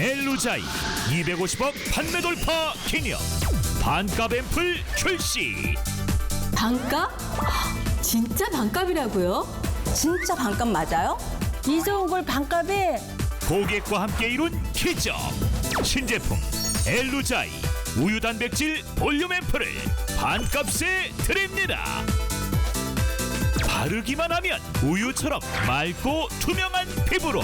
엘루자이 250억 판매 돌파 기념 반값 앰플 출시 반값? 진짜 반값이라고요? 진짜 반값 맞아요? 이 좋은 걸 반값에 고객과 함께 이룬 기적 신제품 엘루자이 우유 단백질 볼륨 앰플을 반값에 드립니다 바르기만 하면 우유처럼 맑고 투명한 피부로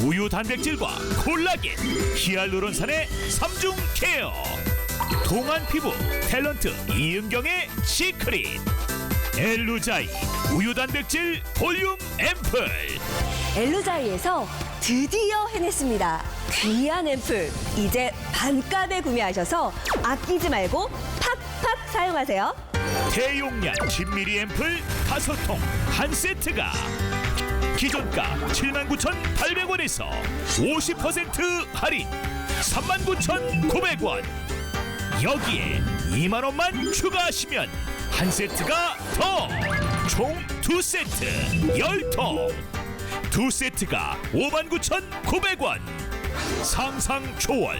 우유 단백질과 콜라겐 히알루론산의 삼중 케어 동안 피부 탤런트 이은경의 시크릿 엘루자이 우유 단백질 볼륨 앰플 엘루자이에서 드디어 해냈습니다. 귀한 앰플 이제 반값에 구매하셔서 아끼지 말고 팍팍 사용하세요. 대용량 10ml 앰플 5통 한 세트가 기존가 79,800원에서 50% 할인. 39,900원. 여기에 2만 원만 추가하시면 한 세트가 더. 총 두 세트 10통. 두 세트가 59,900원. 상상 초월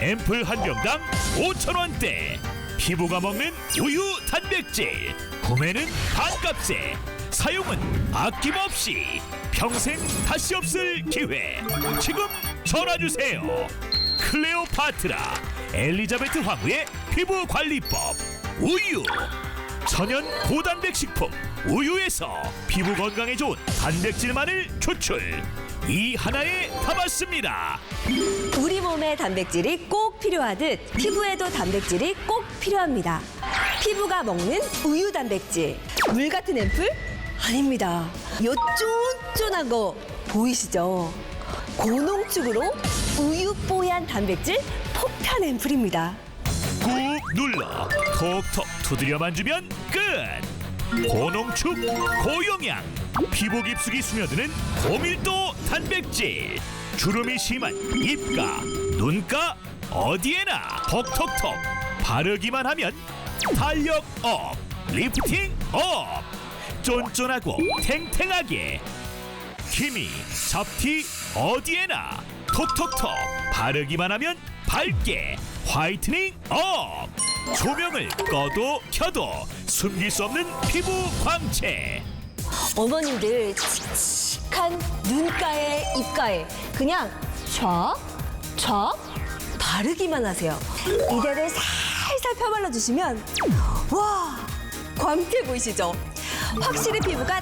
앰플 한 병당 5,000원대. 피부가 먹는 우유 단백질 구매는 반값에 사용은 아낌없이 평생 다시 없을 기회 지금 전화주세요 클레오파트라 엘리자베트 황후의 피부 관리법 우유 천연 고단백 식품 우유에서 피부 건강에 좋은 단백질만을 추출 이 하나에 담았습니다 우리 몸에 단백질이 꼭 필요하듯 피부에도 단백질이 꼭 필요합니다. 피부가 먹는 우유 단백질. 물 같은 앰플? 아닙니다. 요 쫀쫀한 거 보이시죠? 고농축으로 우유 뽀얀 단백질 폭탄 앰플입니다. 꾹 눌러 톡톡 두드려만 주면 끝 고농축 고영양 피부 깊숙이 스며드는 고밀도 단백질 주름이 심한 입가 눈가 어디에나 톡톡톡 바르기만 하면 탄력 업 리프팅 업 쫀쫀하고 탱탱하게. 힘이 잡티 어디에나. 톡톡톡. 바르기만 하면 밝게. 화이트닝 업. 조명을 꺼도 켜도 숨길 수 없는 피부 광채. 어머님들 칙칙한 눈가에 입가에 그냥 촥 촥 바르기만 하세요. 이대를 살살 펴발라 주시면 와 광채 보이시죠? 확실히 피부가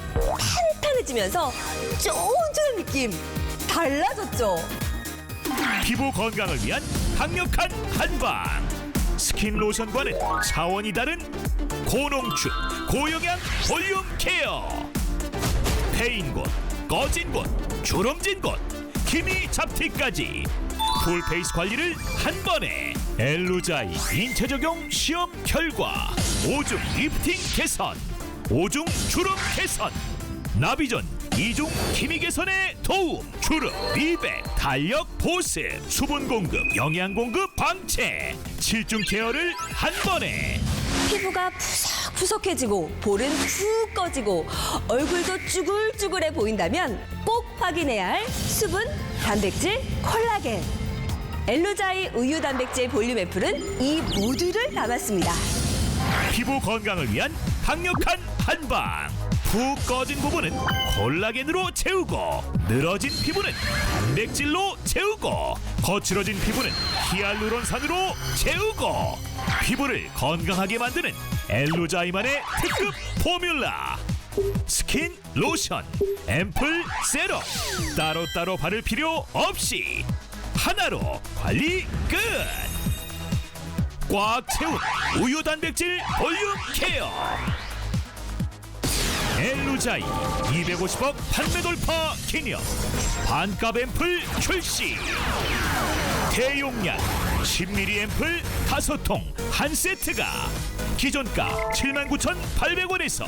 탄탄해지면서 쫀쫀한 느낌 달라졌죠? 피부 건강을 위한 강력한 한방. 스킨 로션과는 차원이 다른 고농축 고영양 볼륨 케어. 패인 곳 꺼진 곳 주름진 곳 기미 잡티까지 풀페이스 관리를 한 번에. 엘루자이 인체 적용 시험 결과 오중 리프팅 개선 오중 주름 개선 나비전 이중 기미 개선에 도움 주름 미백 탄력 보습 수분 공급 영양 공급 방채 칠중 케어를 한 번에 피부가 푸석푸석해지고 볼은 푹 꺼지고 얼굴도 쭈글쭈글해 보인다면 꼭 확인해야 할 수분, 단백질, 콜라겐. 엘루자이 우유 단백질 볼륨 애플은 이 모두를 담았습니다. 피부 건강을 위한 강력한 한방. 푹 꺼진 부분은 콜라겐으로 채우고 늘어진 피부는 단백질로 채우고 거칠어진 피부는 히알루론산으로 채우고 피부를 건강하게 만드는 엘루자이만의 특급 포뮬라. 스킨, 로션, 앰플, 세럼. 따로따로 바를 필요 없이 하나로 관리 끝! 꽉 채운 우유 단백질 볼륨 케어. 엘루자이 250억 판매 돌파 기념 반값 앰플 출시. 대용량 10ml 앰플 5통 한 세트가 기존가 79,800원에서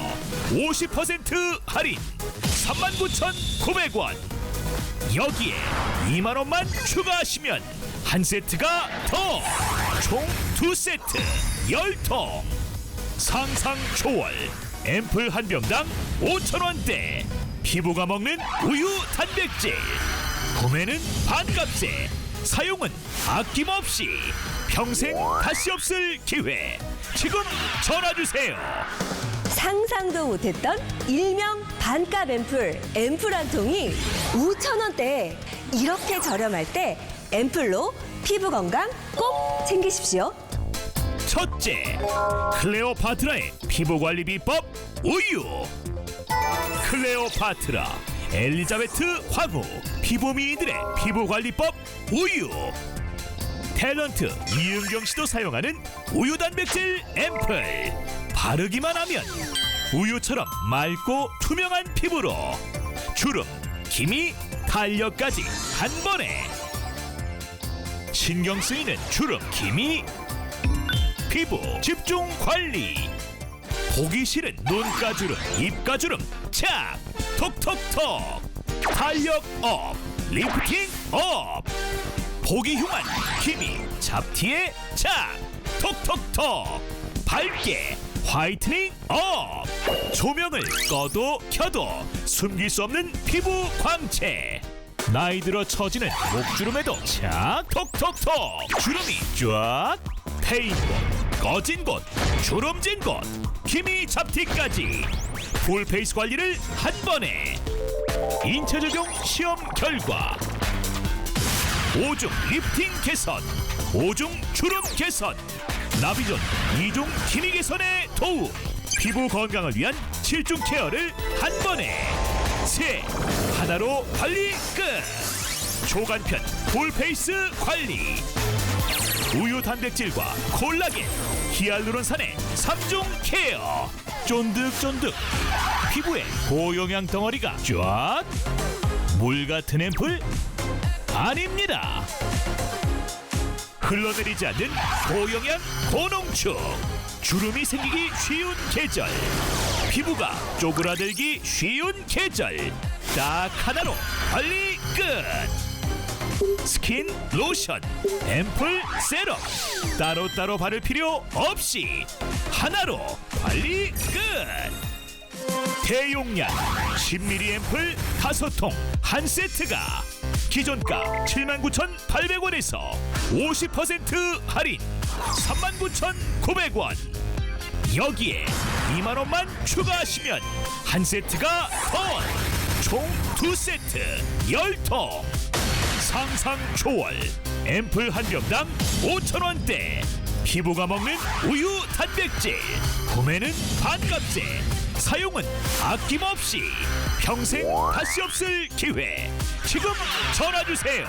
50% 할인. 39,900원. 여기에 2만 원만 추가하시면 한 세트가 더 총 두 세트 열통. 상상 초월 앰플 한 병당 5천원대. 피부가 먹는 우유 단백질. 구매는 반값에. 사용은 아낌없이. 평생 다시 없을 기회. 지금 전화 주세요. 상상도 못했던 일명 반값 앰플 앰플 한 통이 5천 원대에 이렇게 저렴할 때 앰플로 피부 건강 꼭 챙기십시오. 첫째 클레오파트라의 피부관리 비법 우유. 클레오파트라 엘리자베트 황후 피부미인들의 피부관리법 우유. 탤런트 이은경 씨도 사용하는 우유 단백질 앰플. 바르기만 하면 우유처럼 맑고 투명한 피부로 주름, 기미, 탄력까지 한 번에 신경 쓰이는 주름, 기미, 피부 집중 관리. 보기 싫은 눈가주름 입가주름 착 톡톡톡. 탄력 업 리프팅 업. 보기 흉한 기미 잡티에 착 톡톡톡. 밝게 화이트닝 업. 조명을 꺼도 켜도 숨길 수 없는 피부 광채 나이 들어 처지는 목주름에도 착 톡톡톡. 주름이 쫙 패인 곳 꺼진 곳 주름진 곳 기미 잡티까지. 풀페이스 관리를 한 번에. 인체 적용 시험 결과. 오중 리프팅 개선 오중 주름 개선. 나비존 이중 기미 개선에 도움. 피부 건강을 위한 칠중 케어를 한 번에. 세 하나로 관리 끝. 초간편 풀페이스 관리. 우유 단백질과 콜라겐 히알루론산의 삼중 케어. 쫀득쫀득. 피부에 고영양 덩어리가 쫙 물 같은 앰플 아닙니다. 흘러내리지 않는 고영양 고농축. 주름이 생기기 쉬운 계절. 피부가 쪼그라들기 쉬운 계절 딱 하나로 관리 끝. 스킨 로션 앰플 세럼. 따로따로 바를 필요 없이 하나로 관리 끝. 대용량 10ml 앰플 5통 한 세트가 기존가 79,800원에서 50% 할인. 39,900원. 여기에 2만 원만 추가하시면 한 세트가 더 총 두 세트 10통. 상상 초월 앰플 한 병당 5천 원대. 피부가 먹는 우유 단백질 구매는 반값에 사용은 아낌없이. 평생 다시 없을 기회. 지금 전화 주세요